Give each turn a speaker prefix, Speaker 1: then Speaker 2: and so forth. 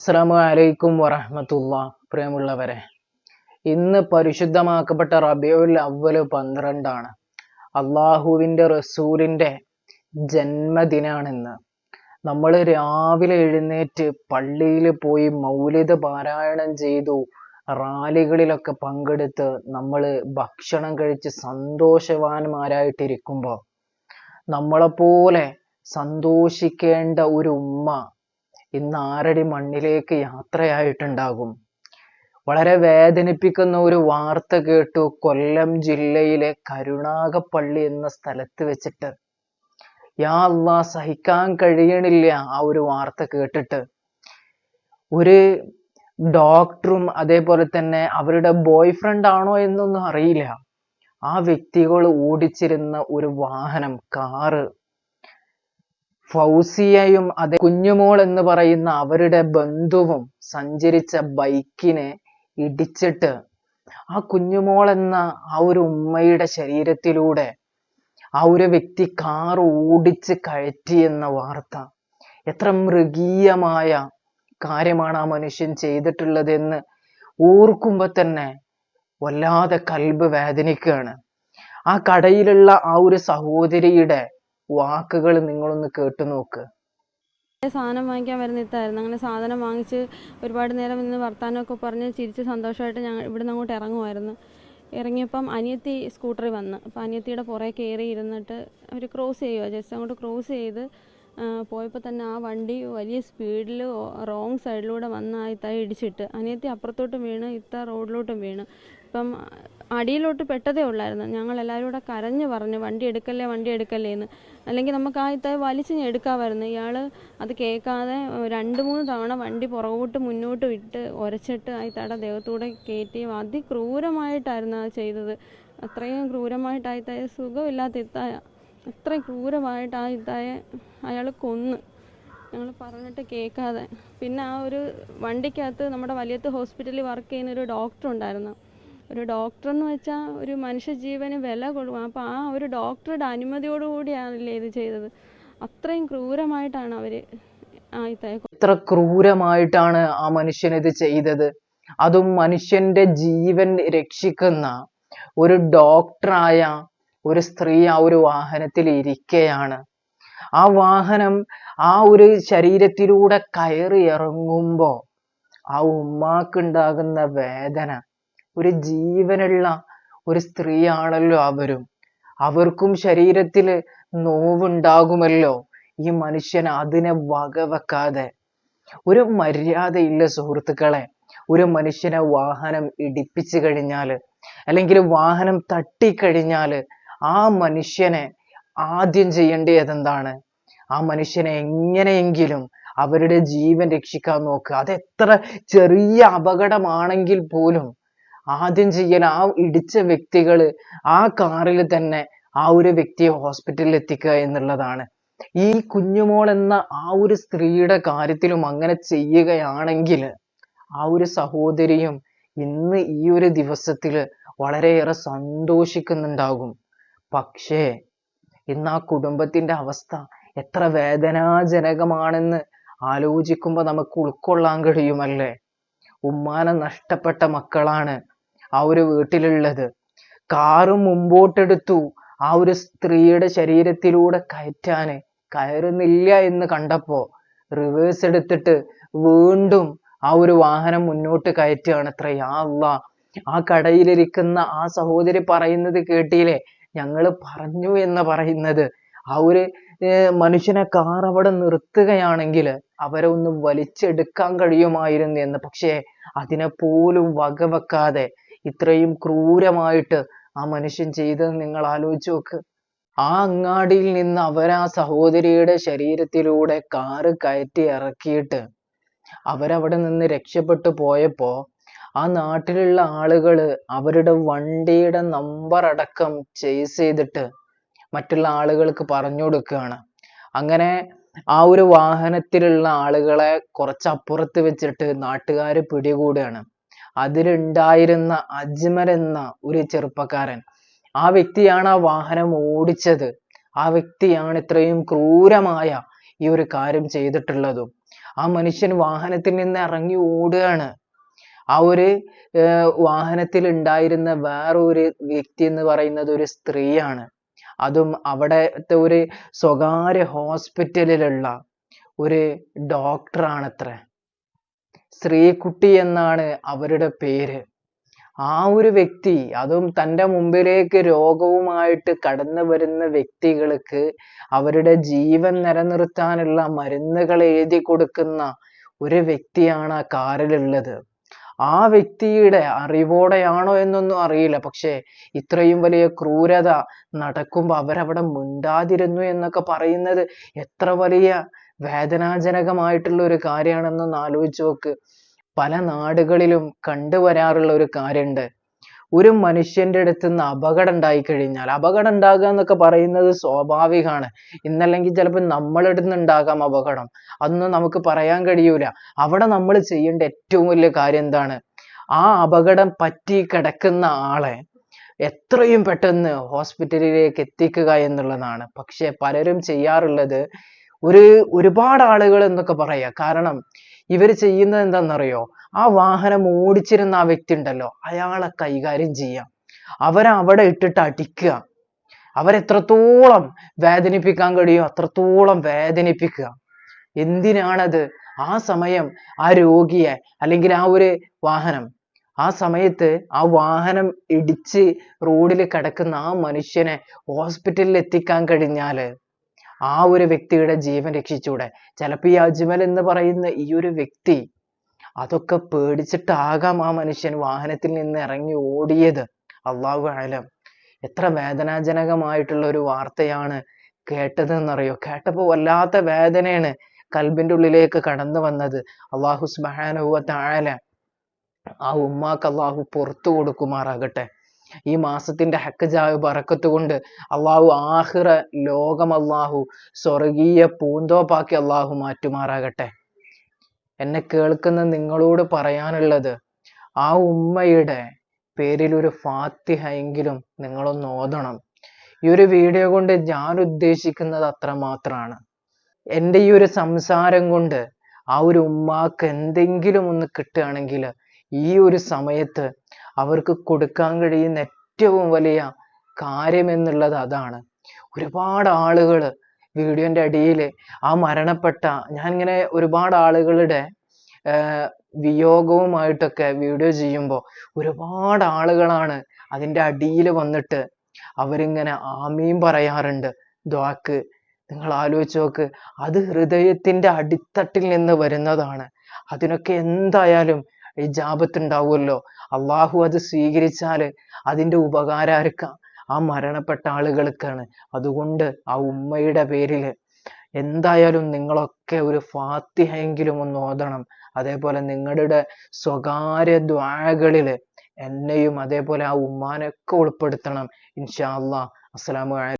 Speaker 1: അസ്സലാമു അലൈക്കും വറഹമത്തുള്ള പ്രിയമുള്ളവരെ ഇന്ന് പരിശുദ്ധമാക്കപ്പെട്ട റബിയുൽ അവൽ പന്ത്രണ്ടാണ്. അള്ളാഹുവിന്റെ റസൂലിന്റെ ജന്മദിനാണിന്ന്. നമ്മൾ രാവിലെ എഴുന്നേറ്റ് പള്ളിയിൽ പോയി മൗലിത പാരായണം ചെയ്തു റാലികളിലൊക്കെ പങ്കെടുത്ത് നമ്മൾ ഭക്ഷണം കഴിച്ച് സന്തോഷവാന്മാരായിട്ടിരിക്കുമ്പോൾ നമ്മളെപ്പോലെ സന്തോഷിക്കേണ്ട ഒരു ഉമ്മ ഇന്ന് ആറടി മണ്ണിലേക്ക് യാത്രയായിട്ടുണ്ടാകും? വളരെ വേദനിപ്പിക്കുന്ന ഒരു വാർത്ത കേട്ടു കൊല്ലം ജില്ലയിലെ കരുണാകപ്പള്ളി എന്ന സ്ഥലത്ത് വെച്ചിട്ട്. യാ അള്ളാ സഹിക്കാൻ കഴിയണില്ല ആ ഒരു വാർത്ത കേട്ടിട്ട്. ഒരു ഡോക്ടറും അതേപോലെ തന്നെ അവരുടെ ബോയ് ഫ്രണ്ട് ആണോ എന്നൊന്നും അറിയില്ല. ആ വ്യക്തികൾ ഓടിച്ചിരുന്ന ഒരു വാഹനം കാറ് ഫൗസിയയും അതെ കുഞ്ഞുമോൾ എന്ന് പറയുന്ന അവരുടെ ബന്ധുവും സഞ്ചരിച്ച ബൈക്കിനെ ഇടിച്ചിട്ട് ആ കുഞ്ഞുമോൾ എന്ന ആ ഒരു ഉമ്മയുടെ ശരീരത്തിലൂടെ ആ ഒരു വ്യക്തി കാർ ഓടിച്ച് കയറ്റി എന്ന വാർത്ത. എത്ര മൃഗീയമായ കാര്യമാണ് ആ മനുഷ്യൻ ചെയ്തിട്ടുള്ളതെന്ന് ഓർക്കുമ്പോ തന്നെ വല്ലാതെ കൽബ് വേദനിക്കുകയാണ്. ആ കടയിലുള്ള ആ ഒരു സഹോദരിയുടെ വാക്കുകൾ നിങ്ങളൊന്ന് കേട്ടു നോക്ക്.
Speaker 2: സാധനം വാങ്ങിക്കാൻ വരുന്ന ഇത്തായിരുന്നു. അങ്ങനെ സാധനം വാങ്ങിച്ച് ഒരുപാട് നേരം ഇന്ന് വർത്താനമൊക്കെ പറഞ്ഞ് ചിരിച്ച് സന്തോഷമായിട്ട് ഞങ്ങൾ ഇവിടുന്ന് അങ്ങോട്ട് ഇറങ്ങുമായിരുന്നു ഇറങ്ങിയപ്പം അനിയത്തി സ്കൂട്ടറിൽ വന്ന്. അപ്പോൾ അനിയത്തിയുടെ പുറകെ കയറി ഇരുന്നിട്ട് അവർ ക്രോസ് ചെയ്യുക ജസ്റ്റ് അങ്ങോട്ട് ക്രോസ് ചെയ്ത് പോയപ്പോൾ തന്നെ ആ വണ്ടി വലിയ സ്പീഡിൽ റോങ് സൈഡിലൂടെ വന്ന് ആ ഇടിച്ചിട്ട്. അനിയത്തി അപ്പുറത്തോട്ടും വീണ് ഇത്ത റോഡിലോട്ടും വീണ്. ഇപ്പം അടിയിലോട്ട് പെട്ടതേ ഉള്ളായിരുന്നു. ഞങ്ങൾ എല്ലാവരും കൂടെ കരഞ്ഞു പറഞ്ഞു വണ്ടി എടുക്കല്ലേ വണ്ടി എടുക്കല്ലേ എന്ന്. അല്ലെങ്കിൽ നമുക്ക് ആ ഇത്ത വലിച്ചിഞ്ഞ് എടുക്കാമായിരുന്നു. ഇയാൾ അത് കേൾക്കാതെ രണ്ട് മൂന്ന് തവണ വണ്ടി പുറകോട്ട് മുന്നോട്ട് വിട്ട് ഉരച്ചിട്ട് ആ ഇത്തയുടെ ദേഹത്തൂടെ കയറ്റി അതിക്രൂരമായിട്ടായിരുന്നു അത് ചെയ്തത്. അത്രയും ക്രൂരമായിട്ട് ആ ഇത്തായ സുഖമില്ലാത്ത ഇത്തായ അത്രയും ക്രൂരമായിട്ട് ആ ഇത്തായെ അയാൾ കൊന്ന്. ഞങ്ങൾ പറഞ്ഞിട്ട് കേൾക്കാതെ. പിന്നെ ആ ഒരു വണ്ടിക്കകത്ത് നമ്മുടെ വലിയത്ത് ഹോസ്പിറ്റലിൽ വർക്ക് ചെയ്യുന്ന ഒരു ഡോക്ടർ ഉണ്ടായിരുന്നു. ഒരു ഡോക്ടർ എന്ന് വെച്ചാൽ ഒരു മനുഷ്യജീവന് വില കൊടുക്കും അപ്പോൾ ആ ഒരു ഡോക്ടറുടെ അനുമതിയോടുകൂടിയാണല്ലേ ഇത് ചെയ്തത്. അത്രയും ക്രൂരമായിട്ടാണ് അവർ
Speaker 1: എത്ര ക്രൂരമായിട്ടാണ് ആ മനുഷ്യൻ ഇത് ചെയ്തത്. അതും മനുഷ്യന്റെ ജീവൻ രക്ഷിക്കുന്ന ഒരു ഡോക്ടറായ ഒരു സ്ത്രീ ആ ഒരു വാഹനത്തിൽ ഇരിക്കുകയാണ് ആ വാഹനം ആ ഒരു ശരീരത്തിലൂടെ കയറി ഇറങ്ങുമ്പോ ആ ഉമ്മാക്കുണ്ടാകുന്ന വേദന ഒരു ജീവനുള്ള ഒരു സ്ത്രീയാണല്ലോ അവരും. അവർക്കും ശരീരത്തിൽ നോവുണ്ടാകുമല്ലോ. ഈ മനുഷ്യൻ അതിനെ വകവെക്കാതെ. ഒരു മര്യാദയില്ല സുഹൃത്തുക്കളെ. ഒരു മനുഷ്യനെ വാഹനം ഇടിപ്പിച്ചു കഴിഞ്ഞാൽ അല്ലെങ്കിൽ വാഹനം തട്ടിക്കഴിഞ്ഞാൽ ആ മനുഷ്യനെ ആദ്യം ചെയ്യേണ്ടത് എന്താണ്? ആ മനുഷ്യനെ എങ്ങനെയെങ്കിലും അവരുടെ ജീവൻ രക്ഷിക്കാൻ നോക്കുക. അത് എത്ര ചെറിയ അപകടമാണെങ്കിൽ പോലും ആദ്യം ചെയ്യൽ ആ ഇടിച്ച വ്യക്തികൾ ആ കാറിൽ തന്നെ ആ ഒരു വ്യക്തിയെ ഹോസ്പിറ്റലിൽ എത്തിക്കുക എന്നുള്ളതാണ്. ഈ കുഞ്ഞുമോൾ എന്ന ആ ഒരു സ്ത്രീയുടെ കാര്യത്തിലും അങ്ങനെ ചെയ്യുകയാണെങ്കിൽ ആ ഒരു സഹോദരിയും ഇന്ന് ഈ ഒരു ദിവസത്തിൽ വളരെയേറെ സന്തോഷിക്കുന്നുണ്ടാകും. പക്ഷേ ഇന്ന് ആ കുടുംബത്തിന്റെ അവസ്ഥ എത്ര വേദനാജനകമാണെന്ന് ആലോചിക്കുമ്പോൾ നമുക്ക് ഉൾക്കൊള്ളാൻ കഴിയുമല്ലേ? ഉമ്മാനെ നഷ്ടപ്പെട്ട മക്കളാണ് ആ ഒരു വീട്ടിലുള്ളത്. കാറ് മുമ്പോട്ടെടുത്തു. ആ ഒരു സ്ത്രീയുടെ ശരീരത്തിലൂടെ കയറ്റാന്. കയറുന്നില്ല എന്ന് കണ്ടപ്പോ റിവേഴ്സ് എടുത്തിട്ട് വീണ്ടും ആ ഒരു വാഹനം മുന്നോട്ട് കയറ്റുകയാണ്. അത്ര യാ അള്ളാ. ആ കടയിലിരിക്കുന്ന ആ സഹോദരി പറയുന്നത് കേട്ടില്ലേ? ഞങ്ങൾ പറഞ്ഞു എന്ന് പറയുന്നത്. ആ ഒരു മനുഷ്യനെ കാർ അവിടെ നിർത്തുകയാണെങ്കിൽ അവരെ ഒന്ന് വലിച്ചെടുക്കാൻ കഴിയുമായിരുന്നു എന്ന്. പക്ഷേ അതിനെ പോലും വകവെക്കാതെ ഇത്രയും ക്രൂരമായിട്ട് ആ മനുഷ്യൻ ചെയ്തത് നിങ്ങൾ ആലോചിച്ച് നോക്ക്. ആ അങ്ങാടിയിൽ നിന്ന് അവർ ആ സഹോദരിയുടെ ശരീരത്തിലൂടെ കാറ് കയറ്റി ഇറക്കിയിട്ട് അവരവിടെ നിന്ന് രക്ഷപ്പെട്ടു പോയപ്പോ ആ നാട്ടിലുള്ള ആളുകൾ അവരുടെ വണ്ടിയുടെ നമ്പർ അടക്കം ചേസ് ചെയ്തിട്ട് മറ്റുള്ള ആളുകൾക്ക് പറഞ്ഞു കൊടുക്കുകയാണ്. അങ്ങനെ ആ ഒരു വാഹനത്തിലുള്ള ആളുകളെ കുറച്ചപ്പുറത്ത് വെച്ചിട്ട് നാട്ടുകാർ പിടികൂടുകയാണ്. അതിലുണ്ടായിരുന്ന അജ്മൽ എന്ന ഒരു ചെറുപ്പക്കാരൻ. ആ വ്യക്തിയാണ് ആ വാഹനം ഓടിച്ചത്. ആ വ്യക്തിയാണ് ഇത്രയും ക്രൂരമായ ഈ ഒരു കാര്യം ചെയ്തിട്ടുള്ളതും. ആ മനുഷ്യൻ വാഹനത്തിൽ നിന്ന് ഇറങ്ങി ഓടുകയാണ്. ആ ഒരു വാഹനത്തിൽ ഉണ്ടായിരുന്ന വേറൊരു വ്യക്തി എന്ന് പറയുന്നത് ഒരു സ്ത്രീയാണ്. അതും അവിടത്തെ ഒരു സ്വകാര്യ ഹോസ്പിറ്റലിലുള്ള ഒരു ഡോക്ടറാണത്രേ. ശ്രീകുട്ടി എന്നാണ് അവരുടെ പേര്. ആ ഒരു വ്യക്തി അതും തന്റെ മുമ്പിലേക്ക് രോഗവുമായിട്ട് കടന്നു വരുന്ന വ്യക്തികൾക്ക് അവരുടെ ജീവൻ നിലനിർത്താനുള്ള മരുന്നുകൾ എഴുതി കൊടുക്കുന്ന ഒരു വ്യക്തിയാണ് ആ കാറിലുള്ളത്. ആ വ്യക്തിയുടെ അറിവോടെയാണോ എന്നൊന്നും അറിയില്ല. പക്ഷേ ഇത്രയും വലിയ ക്രൂരത നടക്കുമ്പോൾ അവരവിടെ മിണ്ടാതിരുന്നു എന്നൊക്കെ പറയുന്നത് എത്ര വലിയ വേദനാജനകമായിട്ടുള്ള ഒരു കാര്യമാണെന്നൊന്ന് ആലോചിച്ച് നോക്ക്. പല നാടുകളിലും കണ്ടുവരാറുള്ള ഒരു കാര്യമുണ്ട്. ഒരു മനുഷ്യന്റെ അടുത്ത് നിന്ന് അപകടം ഉണ്ടായി കഴിഞ്ഞാൽ അപകടം ഉണ്ടാകുക എന്നൊക്കെ പറയുന്നത് സ്വാഭാവികമാണ്. ഇന്നല്ലെങ്കിൽ ചിലപ്പോൾ നമ്മളുടെ അടുത്ത് ഉണ്ടാകാം അപകടം. അതൊന്നും നമുക്ക് പറയാൻ കഴിയൂല. അവിടെ നമ്മൾ ചെയ്യേണ്ട ഏറ്റവും വലിയ കാര്യം എന്താണ്? ആ അപകടം പറ്റി കിടക്കുന്ന ആളെ എത്രയും പെട്ടെന്ന് ഹോസ്പിറ്റലിലേക്ക് എത്തിക്കുക എന്നുള്ളതാണ്. പക്ഷെ പലരും ചെയ്യാറുള്ളത് ഒരു ഒരുപാട് ആളുകൾ എന്നൊക്കെ പറയാ. കാരണം ഇവർ ചെയ്യുന്നത് എന്താണെന്നറിയോ? ആ വാഹനം ഓടിച്ചിരുന്ന ആ വ്യക്തി ഉണ്ടല്ലോ. അയാളെ കൈകാര്യം ചെയ്യാം. അവരെ അവിടെ ഇട്ടിട്ട് അടിക്കുക. അവരെത്രത്തോളം വേദനിപ്പിക്കാൻ കഴിയും അത്രത്തോളം വേദനിപ്പിക്കുക. എന്തിനാണത്? ആ സമയം ആ രോഗിയെ അല്ലെങ്കിൽ ആ ഒരു വാഹനം ആ സമയത്ത് ആ വാഹനം ഇടിച്ച് റോഡിൽ കിടക്കുന്ന ആ മനുഷ്യനെ ഹോസ്പിറ്റലിൽ എത്തിക്കാൻ കഴിഞ്ഞാൽ ആ ഒരു വ്യക്തിയുടെ ജീവൻ രക്ഷിച്ചൂടെ. ചിലപ്പോൾ ഈ അജ്മൽ എന്ന് പറയുന്ന ഈ ഒരു വ്യക്തി അതൊക്കെ പേടിച്ചിട്ടാകാം ആ മനുഷ്യൻ വാഹനത്തിൽ നിന്ന് ഇറങ്ങി ഓടിയത്. അള്ളാഹു ആലം എത്ര വേദനാജനകമായിട്ടുള്ള ഒരു വാർത്തയാണ് കേട്ടതെന്നറിയോ? കേട്ടപ്പോ കേട്ടപ്പോൾ വല്ലാത്ത വേദനയാണ് കൽബിന്റെ ഉള്ളിലേക്ക് കടന്നു വന്നത്. അള്ളാഹു സുബ്ഹാനഹു വ ആ ഉമ്മാക്ക് അള്ളാഹു പുറത്തു കൊടുക്കുമാറാകട്ടെ. ഈ മാസത്തിന്റെ ഹക്കജാവ് പറക്കത്തുകൊണ്ട് അള്ളാഹു ആഹിറ ലോകം അള്ളാഹു സ്വർഗീയ പൂന്തോപ്പാക്കി അള്ളാഹു മാറ്റുമാറാകട്ടെ. എന്നെ കേൾക്കുന്ന നിങ്ങളോട് പറയാനുള്ളത് ആ ഉമ്മയുടെ പേരിൽ ഒരു ഫാത്തിഹ എങ്കിലും നിങ്ങളൊന്ന് ഓതണം. ഈ ഒരു വീഡിയോ കൊണ്ട് ഞാൻ ഉദ്ദേശിക്കുന്നത് അത്രമാത്രമാണ്. എന്റെ ഈ ഒരു സംസാരം കൊണ്ട് ആ ഒരു ഉമ്മാക്ക് എന്തെങ്കിലും ഒന്ന് കിട്ടുകയാണെങ്കിൽ ഈ ഒരു സമയത്ത് അവർക്ക് കൊടുക്കാൻ കഴിയുന്ന ഏറ്റവും വലിയ കാര്യം എന്നുള്ളത് അതാണ്. ഒരുപാട് ആളുകൾ വീഡിയോന്റെ അടിയിൽ ആ മരണപ്പെട്ട ഞാൻ ഇങ്ങനെ ഒരുപാട് ആളുകളുടെ വിയോഗവുമായിട്ടൊക്കെ വീഡിയോ ചെയ്യുമ്പോൾ ഒരുപാട് ആളുകളാണ് അതിന്റെ അടിയിൽ വന്നിട്ട് അവരിങ്ങനെ ആമീൻ പറയാറുണ്ട്. ദ്വാക്ക് നിങ്ങൾ ആലോചിച്ച് നോക്ക് അത് ഹൃദയത്തിന്റെ അടിത്തട്ടിൽ നിന്ന് വരുന്നതാണ്. അതിനൊക്കെ എന്തായാലും ഇജാബത്ത് ഉണ്ടാവുമല്ലോ. അള്ളാഹു അത് സ്വീകരിച്ചാൽ അതിന്റെ ഉപകാരം ആർക്കാ? ആ മരണപ്പെട്ട ആളുകൾക്കാണ്. അതുകൊണ്ട് ആ ഉമ്മയുടെ പേരിൽ എന്തായാലും നിങ്ങളൊക്കെ ഒരു ഫാത്തിഹയെങ്കിലും ഒന്ന് ഓതണം. അതേപോലെ നിങ്ങളുടെ സ്വകാര്യ ദ്വാകളിൽ എന്നെയും അതേപോലെ ആ ഉമ്മാനൊക്കെ ഉൾപ്പെടുത്തണം. ഇൻഷാ അല്ലാ അസ്സലാമു